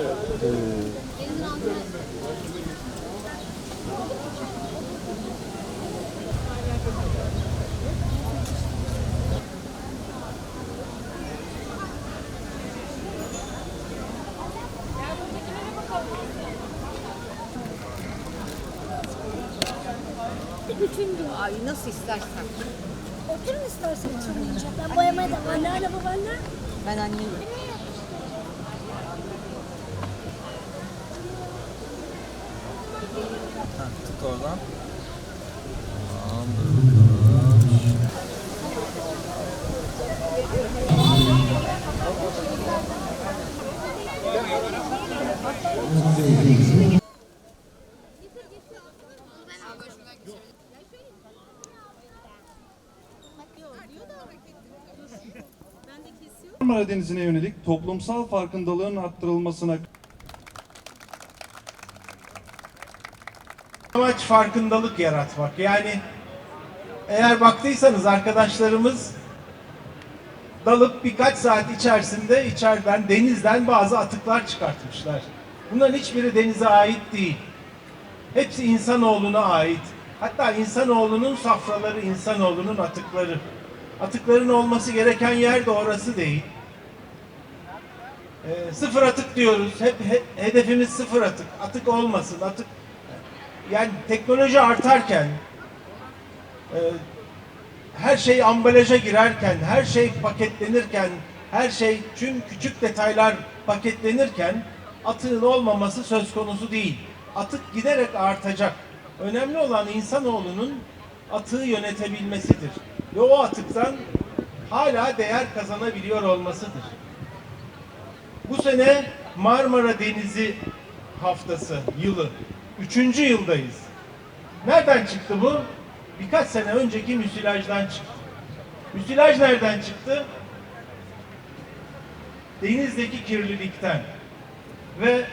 ya. Bütün gün. Ay nasıl istersen. Oturun istersen oturmayınca. Ben boyamaya devam Anneanne babaanne. Ben anneyim. Tut oradan. Marmara Denizi'ne yönelik toplumsal farkındalığın arttırılmasına Amaç farkındalık yaratmak. Yani eğer baktıysanız arkadaşlarımız dalıp birkaç saat içerisinde içeriden denizden bazı atıklar çıkartmışlar. Bunların hiçbiri denize ait değil. Hepsi insanoğluna ait. Hatta insanoğlunun safraları, insanoğlunun atıkları. Atıkların olması gereken yer de orası değil. Ee, sıfır atık diyoruz. Hep he- hedefimiz sıfır atık. Atık olmasın. Atık yani teknoloji artarken e, her şey ambalaja girerken, her şey paketlenirken, her şey tüm küçük detaylar paketlenirken atığın olmaması söz konusu değil. Atık giderek artacak. Önemli olan insanoğlunun atığı yönetebilmesidir. Ve o atıktan hala değer kazanabiliyor olmasıdır. Bu sene Marmara Denizi haftası, yılı. Üçüncü yıldayız. Nereden çıktı bu? Birkaç sene önceki müsilajdan çıktı. Müsilaj nereden çıktı? Denizdeki kirlilikten ve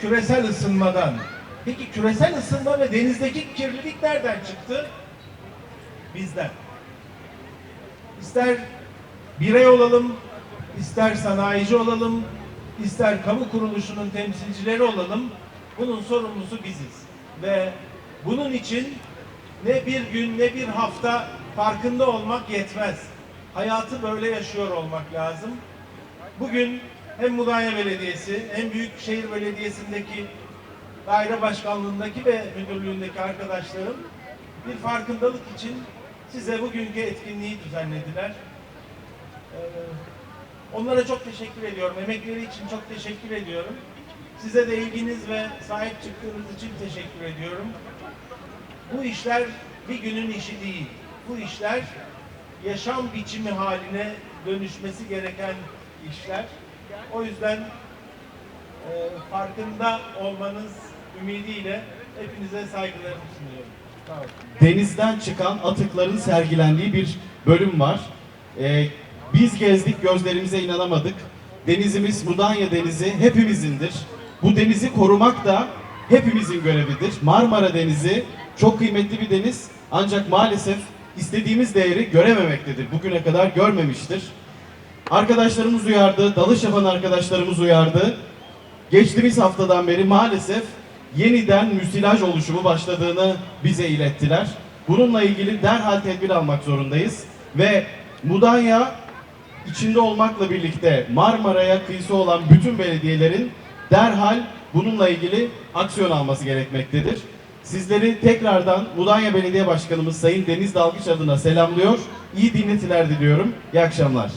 küresel ısınmadan. Peki küresel ısınma ve denizdeki kirlilik nereden çıktı? Bizden. İster birey olalım, ister sanayici olalım, ister kamu kuruluşunun temsilcileri olalım, bunun sorumlusu biziz. Ve bunun için ne bir gün ne bir hafta farkında olmak yetmez. Hayatı böyle yaşıyor olmak lazım. Bugün hem Mudanya Belediyesi hem Büyükşehir Belediyesi'ndeki daire başkanlığındaki ve müdürlüğündeki arkadaşlarım bir farkındalık için size bugünkü etkinliği düzenlediler. Ee, Onlara çok teşekkür ediyorum. Emekleri için çok teşekkür ediyorum. Size de ilginiz ve sahip çıktığınız için teşekkür ediyorum. Bu işler bir günün işi değil. Bu işler yaşam biçimi haline dönüşmesi gereken işler. O yüzden e, farkında olmanız ümidiyle hepinize saygılarımı sunuyorum. Denizden çıkan atıkların sergilendiği bir bölüm var. Ee, biz gezdik, gözlerimize inanamadık. Denizimiz Mudanya Denizi hepimizindir. Bu denizi korumak da hepimizin görevidir. Marmara Denizi çok kıymetli bir deniz ancak maalesef istediğimiz değeri görememektedir. Bugüne kadar görmemiştir. Arkadaşlarımız uyardı, dalış yapan arkadaşlarımız uyardı. Geçtiğimiz haftadan beri maalesef yeniden müsilaj oluşumu başladığını bize ilettiler. Bununla ilgili derhal tedbir almak zorundayız ve Mudanya içinde olmakla birlikte Marmara'ya kıyısı olan bütün belediyelerin derhal bununla ilgili aksiyon alması gerekmektedir. Sizleri tekrardan Mudanya Belediye Başkanımız Sayın Deniz Dalgıç adına selamlıyor. İyi dinletiler diliyorum. İyi akşamlar.